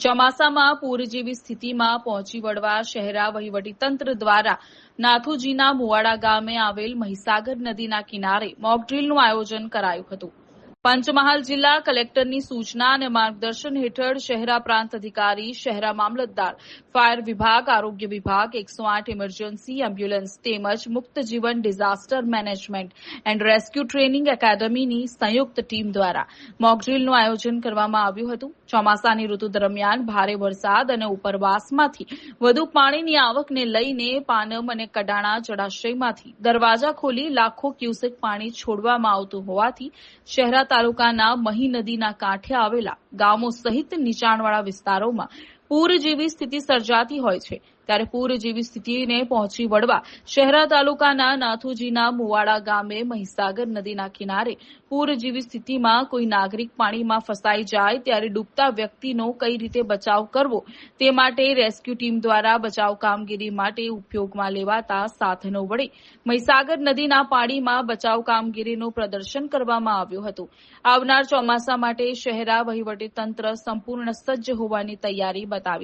ચોમાસામાં પૂર જેવી સ્થિતિમાં પહોંચી વળવા શહેરા વહીવટીતંત્ર દ્વારા નાથુજીના મુવાડા ગામે આવેલ મહીસાગર નદીના કિનારે મોકડ્રીલનું આયોજન કરાયું હતું. પંચમહાલ જિલ્લા કલેક્ટરની સૂચના અને માર્ગદર્શન હેઠળ શહેરા પ્રાંત અધિકારી, શહેરા મામલતદાર, ફાયર વિભાગ, આરોગ્ય વિભાગ, એકસો આઠ ઇમરજન્સી, એમ્બ્યુલન્સ તેમજ Mukt Jivan disaster management and rescue training એકેડમીની સંયુક્ત ટીમ દ્વારા મોકડ્રીલનું આયોજન કરવામાં આવ્યું હતું. ચોમાસાની ઋતુ દરમિયાન ભારે વરસાદ અને ઉપરવાસમાંથી વધુ પાણીની આવકને લઈને પાનમ અને કડાણા જળાશયમાંથી દરવાજા ખોલી લાખો ક્યુસેક પાણી છોડવામાં આવતું હોવાથી શહેરા તાલુકાના મહી નદીના કાંઠે આવેલા ગામો સહિત નીચાણવાળા વિસ્તારોમાં પૂર જેવી સ્થિતિ સર્જાતી હોય છે. ત્યારે પૂર જેવી સ્થિતિને પહોંચી વળવા શહેરા તાલુકાના નાથુજીના મુવાડા ગામે મહીસાગર નદીના કિનારે પૂર જેવી સ્થિતિમાં કોઈ નાગરિક પાણીમાં ફસાઈ જાય ત્યારે ડૂબતા વ્યક્તિનો કઈ રીતે બચાવ કરવો તે માટે રેસ્ક્યુ ટીમ દ્વારા બચાવ કામગીરી માટે ઉપયોગમાં લેવાતા સાધનો વડે મહીસાગર નદીના પાણીમાં બચાવ કામગીરીનું પ્રદર્શન કરવામાં આવ્યું હતું. આવનાર ચોમાસા માટે શહેરા વહીવટીતંત્ર સંપૂર્ણ સજ્જ હોવાની તૈયારી Tavi.